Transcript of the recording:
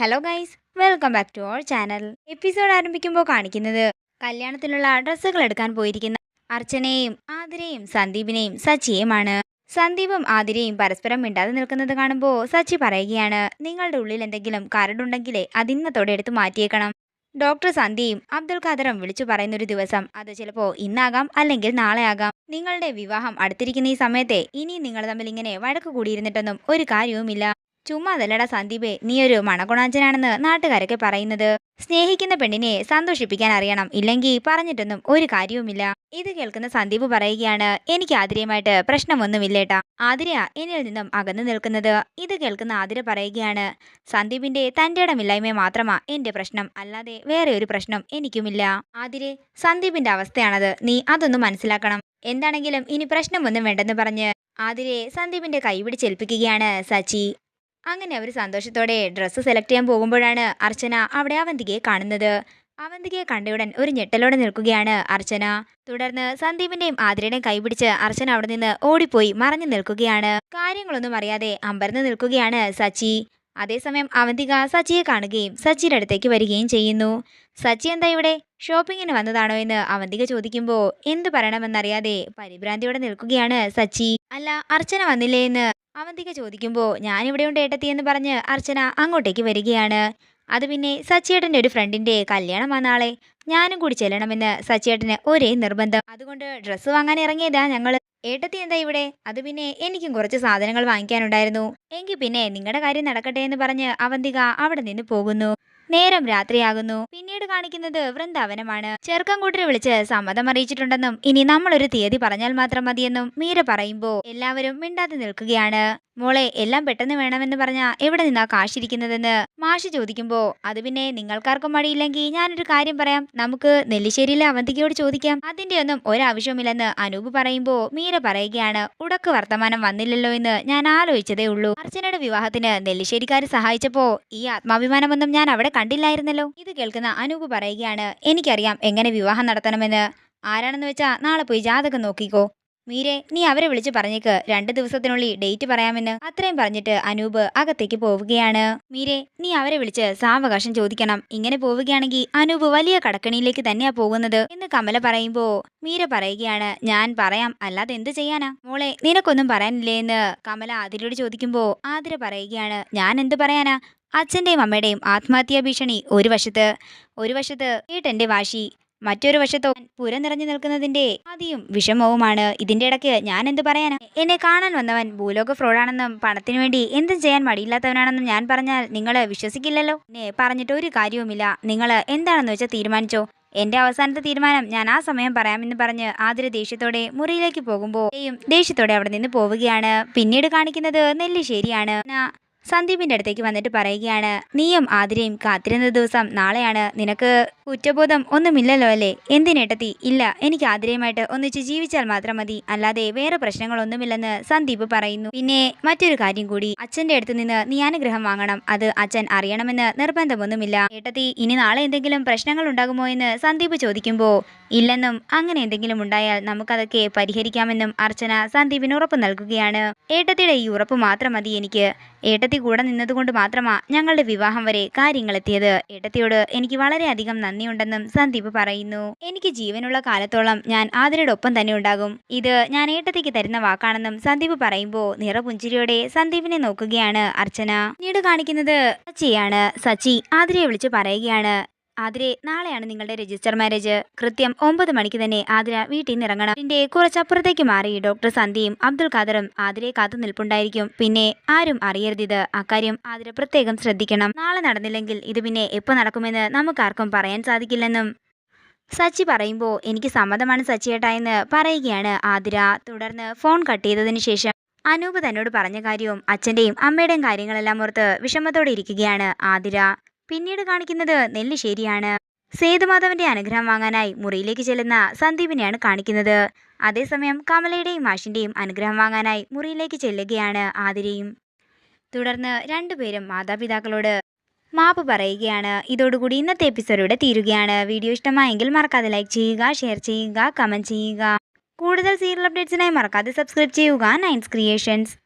Hello guys welcome back to our channel episode ആരംഭിക്കുമ്പോൾ കാണിക്കുന്നത് കല്യാണത്തിനുള്ള ഡ്രസ്സുകൾ എടുക്കാൻ പോയിരിക്കുന്ന അർച്ചനയും ആതിരയും സന്ദീപിനെയും സച്ചിയുമാണ് സന്ദീപും ആതിരയും പരസ്പരം മിണ്ടാതെ നിൽക്കുന്നത് കാണുമ്പോൾ സച്ചി പറയുകയാണ് നിങ്ങളുടെ ഉള്ളിൽ എന്തെങ്കിലും കരടുണ്ടെങ്കിലേ അതിന്നത്തോടെ എടുത്ത് മാറ്റിയേക്കണം. ഡോക്ടർ സന്ധ്യയും അബ്ദുൽ ഖാദറും വിളിച്ചു പറയുന്ന ഒരു ദിവസം അത് ചിലപ്പോൾ ഇന്നാകാം അല്ലെങ്കിൽ നാളെ ആകാം. നിങ്ങളുടെ വിവാഹം അടുത്തിരിക്കുന്ന ഈ സമയത്തെ ഇനി നിങ്ങൾ തമ്മിൽ ഇങ്ങനെ വഴക്ക് കൂടിയിരുന്നിട്ടൊന്നും ഒരു കാര്യവുമില്ല. ചുമ്മാ അതല്ലടാ സന്ദീപേ. നീ ഒരു മണകുണാഞ്ചനാണെന്ന് നാട്ടുകാരൊക്കെ പറയുന്നത്. സ്നേഹിക്കുന്ന പെണ്ണിനെ സന്തോഷിപ്പിക്കാൻ അറിയണം. ഇല്ലെങ്കിൽ പറഞ്ഞിട്ടൊന്നും ഒരു കാര്യവുമില്ല. ഇത് കേൾക്കുന്ന സന്ദീപ് പറയുകയാണ് എനിക്ക് ആതിരയുമായിട്ട് പ്രശ്നമൊന്നുമില്ലേട്ടാ. ആതിര എന്നിൽ നിന്നും അകന്നു നിൽക്കുന്നത്. ഇത് കേൾക്കുന്ന ആതിര പറയുകയാണ് സന്ദീപിന്റെ തന്റെ ഇടമില്ലായ്മ മാത്രമാ എന്റെ പ്രശ്നം. അല്ലാതെ വേറെ ഒരു പ്രശ്നം എനിക്കുമില്ല. ആതിരെ സന്ദീപിന്റെ അവസ്ഥയാണത്. നീ അതൊന്നും മനസ്സിലാക്കണം. എന്താണെങ്കിലും ഇനി പ്രശ്നമൊന്നും വേണ്ടെന്ന് പറഞ്ഞ് ആതിരെ സന്ദീപിന്റെ കൈ പിടിച്ചേൽപ്പിക്കുകയാണ് സച്ചി. അങ്ങനെ അവർ സന്തോഷത്തോടെ ഡ്രസ്സ് സെലക്ട് ചെയ്യാൻ പോകുമ്പോഴാണ് അർച്ചന അവിടെ അവന്തികയെ കാണുന്നത്. അവന്തികയെ കണ്ടയുടൻ ഒരു ഞെട്ടലോടെ നിൽക്കുകയാണ് അർച്ചന. തുടർന്ന് സന്ദീപിന്റെയും ആതിരയുടെയും കൈപിടിച്ച് അർച്ചന അവിടെ നിന്ന് ഓടിപ്പോയി മറഞ്ഞു നിൽക്കുകയാണ്. കാര്യങ്ങളൊന്നും അറിയാതെ അമ്പരന്ന് നിൽക്കുകയാണ് സച്ചി. അതേസമയം അവന്തിക സച്ചിയെ കാണുകയും സച്ചിയുടെ അടുത്തേക്ക് വരികയും ചെയ്യുന്നു. സച്ചി എന്താ ഇവിടെ? ഷോപ്പിങ്ങിന് വന്നതാണോ എന്ന് അവന്തിക ചോദിക്കുമ്പോൾ എന്ത് പറയണമെന്നറിയാതെ പരിഭ്രാന്തിയോടെ നിൽക്കുകയാണ് സച്ചി അല്ല അർച്ചന വന്നില്ലേ എന്ന് അവന്തിക ചോദിക്കുമ്പോൾ ഞാനിവിടെയുണ്ട് ഏട്ടത്തി എന്ന് പറഞ്ഞ് അർച്ചന അങ്ങോട്ടേക്ക് വരികയാണ്. അത് പിന്നെ സച്ചിയേട്ടന്റെ ഒരു ഫ്രണ്ടിന്റെ കല്യാണമാണ് നാളെ ഞാനും കൂടി ചെല്ലണമെന്ന് സച്ചിയേട്ടന് ഒരേ നിർബന്ധം. അതുകൊണ്ട് ഡ്രസ്സ് വാങ്ങാൻ ഇറങ്ങിയതാ ഞങ്ങൾ ഏട്ടത്തി എന്താ ഇവിടെ? അത് പിന്നെ എനിക്കും കുറച്ച് സാധനങ്ങൾ വാങ്ങിക്കാനുണ്ടായിരുന്നു. എങ്കിൽ പിന്നെ നിങ്ങളുടെ കാര്യം നടക്കട്ടെ എന്ന് പറഞ്ഞ് അവന്തിക അവിടെ നിന്ന് പോകുന്നു. നേരം രാത്രിയാകുന്നു. പിന്നീട് കാണിക്കുന്നത് വൃന്ദാവനമാണ്. ചെറുക്കൻകൂട്ടരെ വിളിച്ച് സമ്മതം അറിയിച്ചിട്ടുണ്ടെന്നും ഇനി നമ്മളൊരു തീയതി പറഞ്ഞാൽ മാത്രം മതിയെന്നും മീര പറയുമ്പോ എല്ലാവരും മിണ്ടാതെ നിൽക്കുകയാണ്. മോളെ എല്ലാം പെട്ടെന്ന് വേണമെന്ന് പറഞ്ഞാ എവിടെ നിന്നാ കാശിരിക്കുന്നതെന്ന് മാഷി ചോദിക്കുമ്പോ അത് പിന്നെ നിങ്ങൾക്കാർക്കും മടിയില്ലെങ്കിൽ ഞാനൊരു കാര്യം പറയാം. നമുക്ക് നെല്ലിശ്ശേരിയിലെ അവന്തികയോട് ചോദിക്കാം. അതിന്റെ ഒന്നും ഒരാവശ്യമില്ലെന്ന് അനൂപ് പറയുമ്പോ മീര പറയുകയാണ്. ഉടക്ക് വർത്തമാനം വന്നില്ലല്ലോ എന്ന് ഞാൻ ആലോചിച്ചതേ ഉള്ളൂ. അർച്ചനയുടെ വിവാഹത്തിന് നെല്ലിശ്ശേരിക്കാർ സഹായിച്ചപ്പോ ഈ ആത്മാഭിമാനമൊന്നും ഞാൻ അവിടെ കണ്ടില്ലായിരുന്നല്ലോ? ഇത് കേൾക്കുന്ന അനൂപ് പറയുകയാണ് എനിക്കറിയാം എങ്ങനെ വിവാഹം നടത്തണമെന്ന്. ആരാണെന്ന് വെച്ചാൽ നാളെ പോയി ജാതകം നോക്കിക്കോ. മീരെ നീ അവരെ വിളിച്ച് പറഞ്ഞേക്ക്. രണ്ട് ദിവസത്തിനുള്ളിൽ ഡേറ്റ് പറയാമെന്ന്. അത്രയും പറഞ്ഞിട്ട് അനൂപ് അകത്തേക്ക് പോവുകയാണ്. മീരെ നീ അവരെ വിളിച്ച് സാവകാശം ചോദിക്കണം. ഇങ്ങനെ പോവുകയാണെങ്കിൽ അനൂപ് വലിയ കടക്കണിയിലേക്ക് തന്നെയാ പോകുന്നത്. എന്ന് കമല പറയുമ്പോ മീര പറയുകയാണ് ഞാൻ പറയാം. അല്ലാതെ എന്ത് ചെയ്യാനാ? മോളെ നിനക്കൊന്നും പറയാനില്ലേ? എന്ന് കമല ആതിരയോട് ചോദിക്കുമ്പോ ആതിര പറയുകയാണ് ഞാൻ എന്ത് പറയാനാ? അച്ഛന്റെയും അമ്മയുടെയും ആത്മഹത്യാ ഭീഷണി ഒരു വശത്ത് ഒരു വശത്ത് ഏട്ടന്റെ വാശി മറ്റൊരു വശത്തോ പുര നിറഞ്ഞു നിൽക്കുന്നതിന്റെ ആദ്യം വിഷമവുമാണ്. ഇതിന്റെ ഇടയ്ക്ക് ഞാൻ എന്ത് പറയാനാ? എന്നെ കാണാൻ വന്നവൻ ഭൂലോക ഫ്രോഡാണെന്നും പണത്തിനു വേണ്ടി എന്തും ചെയ്യാൻ മടിയില്ലാത്തവനാണെന്നും ഞാൻ പറഞ്ഞാൽ നിങ്ങൾ വിശ്വസിക്കില്ലല്ലോ? എന്നെ പറഞ്ഞിട്ട് ഒരു കാര്യവുമില്ല. നിങ്ങൾ എന്താണെന്ന് വെച്ചാൽ തീരുമാനിച്ചോ? എന്റെ അവസാനത്തെ തീരുമാനം ഞാൻ ആ സമയം പറയാമെന്ന് പറഞ്ഞ് ആതിര ദേഷ്യത്തോടെ മുറിയിലേക്ക് പോകുമ്പോൾ ദേഷ്യത്തോടെ അവിടെ നിന്ന് പോവുകയാണ്. പിന്നീട് കാണിക്കുന്നത് നെല്ലിശ്ശേരിയാണ് ന- സന്ദീപിന്റെ അടുത്തേക്ക് വന്നിട്ട് പറയുകയാണ് നീയും ആതിരയും കാത്തിരുന്ന ദിവസം നാളെയാണ് നിനക്ക് കുറ്റബോധം ഒന്നുമില്ലല്ലോ അല്ലേ? എന്തിനേട്ടത്തി ഇല്ല എനിക്ക് ആതിരയുമായിട്ട് ഒന്നിച്ച് ജീവിച്ചാൽ മാത്രം മതി. അല്ലാതെ വേറെ പ്രശ്നങ്ങളൊന്നുമില്ലെന്ന് സന്ദീപ് പറയുന്നു. പിന്നെ മറ്റൊരു കാര്യം കൂടി. അച്ഛന്റെ അടുത്ത് നിന്ന് നീ അനുഗ്രഹം വാങ്ങണം. അത് അച്ഛൻ അറിയണമെന്ന് നിർബന്ധമൊന്നുമില്ല. ഏട്ടത്തി ഇനി നാളെ എന്തെങ്കിലും പ്രശ്നങ്ങൾ ഉണ്ടാകുമോ എന്ന് സന്ദീപ് ചോദിക്കുമ്പോൾ ഇല്ലെന്നും അങ്ങനെ എന്തെങ്കിലും ഉണ്ടായാൽ നമുക്കതൊക്കെ പരിഹരിക്കാമെന്നും അർച്ചന സന്ദീപിന് ഉറപ്പ് നൽകുകയാണ്. ഏട്ടത്തിയുടെ ഈ ഉറപ്പ് മാത്രം മതി എനിക്ക്. ഏട്ടത്തി കൂടെ നിന്നതുകൊണ്ട് മാത്രമാ ഞങ്ങളുടെ വിവാഹം വരെ കാര്യങ്ങളെത്തിയത്. ഏട്ടത്തിയോട് എനിക്ക് വളരെയധികം നന്ദിയുണ്ടെന്നും സന്ദീപ് പറയുന്നു. എനിക്ക് ജീവനുള്ള കാലത്തോളം ഞാൻ ആതിരയുടെ ഒപ്പം തന്നെ ഉണ്ടാകും. ഇത് ഞാൻ ഏട്ടത്തിക്ക് തരുന്ന വാക്കാണെന്നും സന്ദീപ് പറയുമ്പോൾ നിറപുഞ്ചിരിയോടെ സന്ദീപിനെ നോക്കുകയാണ് അർച്ചന. പിന്നീട് കാണിക്കുന്നത് സച്ചിയാണ്. സച്ചി ആതിരയെ വിളിച്ച് പറയുകയാണ്. ആതിരെ നാളെയാണ് നിങ്ങളുടെ രജിസ്റ്റർ മാരേജ് കൃത്യം ഒമ്പത് മണിക്ക് തന്നെ ആതിര വീട്ടിൽ നിന്ന് ഇറങ്ങണം. ഇതിന്റെ കുറച്ചപ്പുറത്തേക്ക് മാറി ഡോക്ടർ സന്ധ്യയും അബ്ദുൾ ഖാദറും ആതിരെ കാത്തു നിൽപ്പുണ്ടായിരിക്കും. പിന്നെ ആരും അറിയരുത് അക്കാര്യം ആതിര പ്രത്യേകം ശ്രദ്ധിക്കണം. നാളെ നടന്നില്ലെങ്കിൽ ഇത് പിന്നെ എപ്പോൾ നടക്കുമെന്ന് നമുക്കാർക്കും പറയാൻ സാധിക്കില്ലെന്നും. സച്ചി പറയുമ്പോൾ എനിക്ക് സമ്മതമാണ് സച്ചിയേട്ടാ എന്ന് പറയുകയാണ് ആതിര. തുടർന്ന് ഫോൺ കട്ട് ചെയ്തതിന് ശേഷം അനൂപ് തന്നോട് പറഞ്ഞ കാര്യവും അച്ഛന്റെയും അമ്മയുടെയും കാര്യങ്ങളെല്ലാം ഓർത്ത് വിഷമത്തോടെ ഇരിക്കുകയാണ് ആതിര. പിന്നീട് കാണിക്കുന്നത് നെല്ല് ശരിയാണ്. സേതുമാധവന്റെ അനുഗ്രഹം വാങ്ങാനായി മുറിയിലേക്ക് ചെല്ലുന്ന സന്ദീപിനെയാണ് കാണിക്കുന്നത്. അതേസമയം കമലയുടെയും മാഷിന്റെയും അനുഗ്രഹം വാങ്ങാനായി മുറിയിലേക്ക് ചെല്ലുകയാണ് ആതിരയും. തുടർന്ന് രണ്ടുപേരും മാതാപിതാക്കളോട് മാപ്പ് പറയുകയാണ്. ഇതോടുകൂടി ഇന്നത്തെ എപ്പിസോഡ് തീരുകയാണ്. വീഡിയോ ഇഷ്ടമായെങ്കിൽ മറക്കാതെ ലൈക്ക് ചെയ്യുക ഷെയർ ചെയ്യുക കമന്റ് ചെയ്യുക. കൂടുതൽ സീരിയൽ അപ്ഡേറ്റ്സിനായി മറക്കാതെ സബ്സ്ക്രൈബ് ചെയ്യുക. നയൻസ് ക്രിയേഷൻസ്.